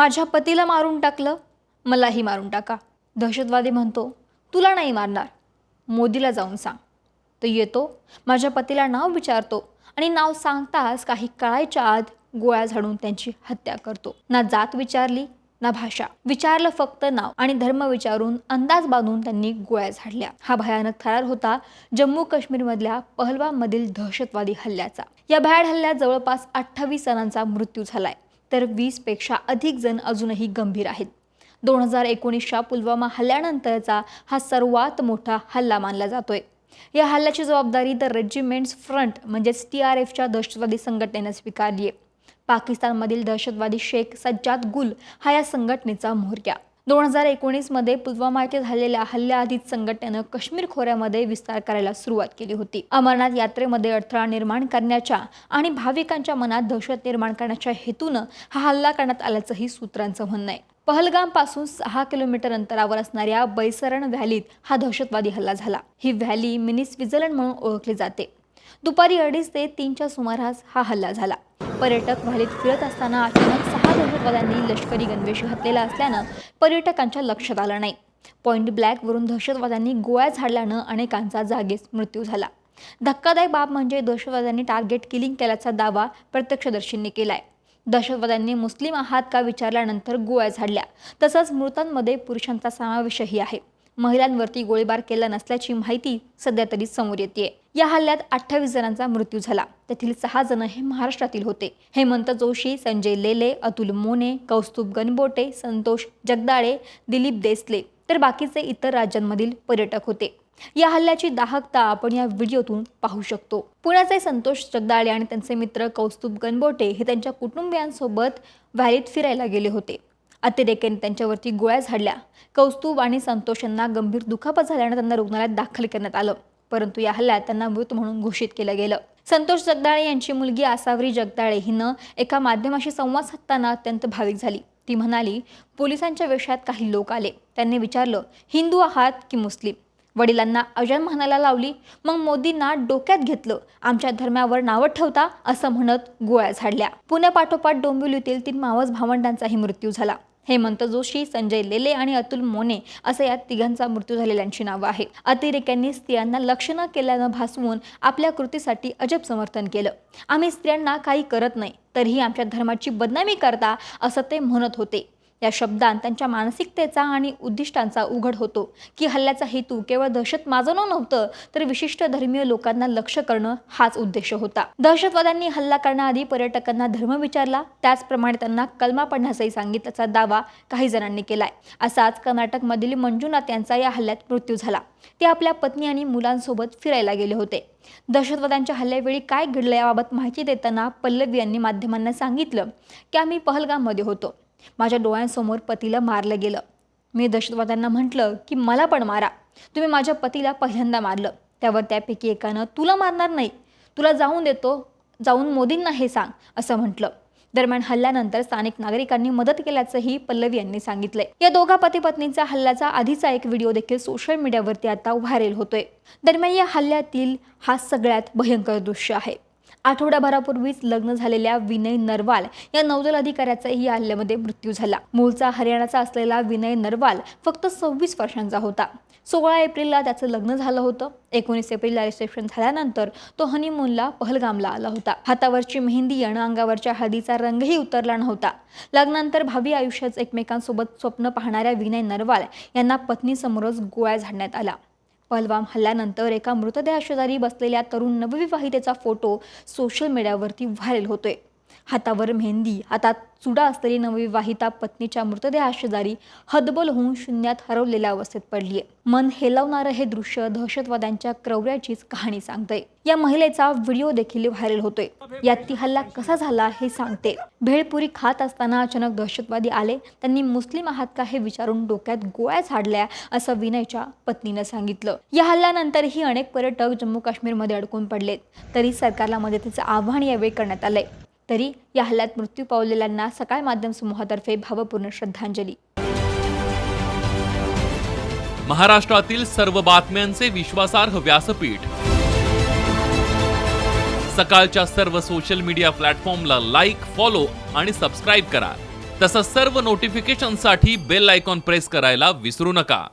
माझ्या पतीला मारून टाकलं मलाही मारून टाका. दहशतवादी म्हणतो तुला नाही मारणार. मोदीला जाऊन सांग. तो येतो माझ्या पतीला नाव विचारतो आणि नाव सांगताच काही कळायच्या आत गोळ्या झाडून त्यांची हत्या करतो. ना जात विचारली ना भाषा. विचारलं फक्त नाव आणि धर्म विचारून अंदाज बांधून त्यांनी गोळ्या झाडल्या. हा भयानक थरार होता जम्मू काश्मीरमधल्या पहलवामधील दहशतवादी हल्ल्याचा. या भयाड हल्ल्यात जवळपास अठ्ठावीस जणांचा मृत्यू झालाय. तर वीसपेक्षा अधिक जण अजूनही गंभीर आहेत. दोन हजार एकोणीसच्या पुलवामा हल्ल्यानंतरचा हा सर्वात मोठा हल्ला मानला जातोय. या हल्ल्याची जबाबदारी द रेजिमेंट्स फ्रंट म्हणजेच टी आर एफच्या दहशतवादी संघटनेनं स्वीकारली आहे पाकिस्तानमधील दहशतवादी शेख सज्जाद गुल हा या संघटनेचा म्होरक्या. दोन हजार एकोणीसमध्ये पुलवामा येथे झालेल्या हल्ल्याआधीच संघटनेनं काश्मीर खोऱ्यामध्ये विस्तार करायला सुरुवात केली होती. अमरनाथ यात्रेमध्ये अडथळा निर्माण करण्याच्या आणि भाविकांच्या मनात दहशत निर्माण करण्याच्या हेतूनं हा हल्ला करण्यात आल्याचंही सूत्रांचं म्हणणं आहे. पहलगामपासून सहा किलोमीटर अंतरावर असणाऱ्या बैसरण व्हॅलीत हा दहशतवादी हल्ला झाला. ही व्हॅली मिनी स्वित्झर्लंड म्हणून ओळखली जाते. दुपारी अडीच ते तीनच्या सुमारास हा हल्ला झाला. पर्यटक व्हॅलीत फिरत असताना अचानक सहा दहशतवाद्यांनी लष्करी गणवेश घातलेला असल्यानं पर्यटकांच्या लक्षात आलं नाही. पॉईंट ब्लॅकवरून दहशतवाद्यांनी गोळ्या झाडल्यानं अनेकांचा जागीच मृत्यू झाला. धक्कादायक बाब म्हणजे दहशतवाद्यांनी टार्गेट किलिंग केल्याचा दावा प्रत्यक्षदर्शींनी केलाय. दहशतवाद्यांनी मुस्लिम आहात का विचारल्यानंतर गोळ्या झाडल्या. तसंच मृतांमध्ये पुरुषांचा समावेशही आहे. महिलांवरती गोळीबार केला नसल्याची माहिती सध्या तरी समोर येते या हल्ल्यात अठ्ठावीस जणांचा मृत्यू झाला. त्यातील सहा जण हे महाराष्ट्रातील होते. हेमंत जोशी संजय लेले अतुल मोने कौस्तुभ गणबोटे संतोष जगदाळे दिलीप देसले तर बाकीचे इतर राज्यांमधील पर्यटक होते. या हल्ल्याची दाहकता आपण या व्हिडिओतून पाहू शकतो. पुण्याचे संतोष जगदाळे आणि त्यांचे मित्र कौस्तुभ गणबोटे हे त्यांच्या कुटुंबियांसोबत व्हॅलीत फिरायला गेले होते. अतिरेक्याने त्यांच्यावरती गोळ्या झाडल्या. कौस्तुभ आणि संतोष यांना गंभीर दुखापत झाल्यानं त्यांना रुग्णालयात दाखल करण्यात आलं. परंतु या हल्ल्यात त्यांना मृत म्हणून घोषित केलं गेलं. संतोष जगदाळे यांची मुलगी आसावरी जगदाळे हिनं एका माध्यमाशी संवाद साधताना अत्यंत भाविक झाली. ती म्हणाली पोलिसांच्या वेशात काही लोक आले. त्यांनी विचारलं हिंदू आहात की मुस्लिम? वडिलांना अजन म्हणायला लावली मग मोदींना डोक्यात घेतलं. आमच्या धर्मावर नावं ठेवता असं म्हणत गोळ्या झाडल्या. पुण्यापाठोपाठ डोंबिवलीतील तीन मावस भावंडांचाही मृत्यू झाला. हेमंत जोशी संजय लेले आणि अतुल मोने असं या तिघांचा मृत्यू झालेल्यांची नावं आहे अतिरेक्यांनी स्त्रियांना लक्ष न केल्यानं भासवून आपल्या कृतीसाठी अजब समर्थन केलं. आम्ही स्त्रियांना काही करत नाही तरीही आमच्या धर्माची बदनामी करता असं ते म्हणत होते. या शब्दांत त्यांच्या मानसिकतेचा आणि उद्दिष्टांचा उघड होतो. की हल्ल्याचा हेतू केवळ दहशत माजवणं नव्हतं तर विशिष्ट धर्मीय लोकांना लक्ष करणं हाच उद्देश होता. दहशतवाद्यांनी हल्ला करण्याआधी पर्यटकांना धर्म विचारला. त्याचप्रमाणे त्यांना कलमा पडण्यासही सांगितल्याचा दावा काही जणांनी केलाय. असाच कर्नाटकमधील मंजुनाथ यांचा या हल्ल्यात मृत्यू झाला. ते आपल्या पत्नी आणि मुलांसोबत फिरायला गेले होते. दहशतवाद्यांच्या हल्ल्यावेळी काय घडलं याबाबत माहिती देताना पल्लवी यांनी माध्यमांना सांगितलं की आम्ही पहलगाममध्ये होतो. माझ्या डोळ्यांसमोर पतीला मारलं गेलं. मी दहशतवाद्यांना म्हटलं की मला पण मारा. तुम्ही माझ्या पतीला पहिल्यांदा मारलं. त्यावर त्यापैकी एकानं तुला मारणार नाही. तुला जाऊन देतो. जाऊन मोदींना हे सांग असं म्हटलं. दरम्यान हल्ल्यानंतर स्थानिक नागरिकांनी मदत केल्याचंही पल्लवी यांनी सांगितलंय. या दोघा पती पत्नीचा हल्ल्याचा आधीचा एक व्हिडिओ देखील सोशल मीडियावरती आता व्हायरल होतोय. दरम्यान या हल्ल्यातील हा सगळ्यात भयंकर दृश्य आहे. आठवड्याभरापूर्वीच लग्न झालेल्या विनय नरवाल या नौदल अधिकाऱ्याचाही या हल्ल्यामध्ये मृत्यू झाला. मूळचा हरियाणाचा असलेला विनय नरवाल फक्त सव्वीस वर्षांचा होता. सोळा एप्रिलला त्याचं लग्न झालं होतं. एकोणीस एप्रिलला रिसेप्शन झाल्यानंतर तो हनीमूनला पहलगामला आला होता. हातावरची मेहंदी आणि अंगावरच्या हळदीचा रंगही उतरला नव्हता. लग्नानंतर भावी आयुष्यात एकमेकांसोबत स्वप्न पाहणाऱ्या विनय नरवाल यांना पत्नीसमोरच गोळ्या झाडण्यात आला. पहलवाम हल्ल्यानंतर एका मृतदेहाशेजारी बसलेल्या तरुण नवविवाहितेचा फोटो सोशल मीडियावरती व्हायरल होतोय. हातावर मेहंदी. हातात चुडा असलेली नवविवाहिता पत्नीच्या मृतदेहाशेजारी हतबल होऊन शून्यात हरवलेल्या अवस्थेत पडली आहे. मन हेलवणारं हे दृश्य दहशतवाद्यांच्या क्रौर्याचीच कहाणी सांगते या महिलेचा व्हिडिओ देखील व्हायरल होतोय. यात ती हल्ला कसा झाला हे सांगते. भेळपुरी खात असताना अचानक दहशतवादी आले. त्यांनी मुस्लिम आहात का हे विचारून डोक्यात गोळ्या झाडल्या असं विनयच्या पत्नीनं सांगितलं. या हल्ल्यानंतरही अनेक पर्यटक जम्मू काश्मीरमध्ये अडकून पडलेत. तरी सरकारला मदतीचं आव्हान यावेळी करण्यात आलंय. तरी या हल्ल्यात मृत्यू पावलेल्यांना सकाळ माध्यम समूहातर्फे भावपूर्ण श्रद्धांजली. महाराष्ट्रातील सर्व बातम्यांचे विश्वासार्ह व्यासपीठ. सकाळच्या सर्व सोशल मीडिया प्लॅटफॉर्मला लाईक फॉलो आणि सबस्क्राईब करा. तसंच सर्व नोटिफिकेशनसाठी बेल आयकॉन प्रेस करायला विसरू नका.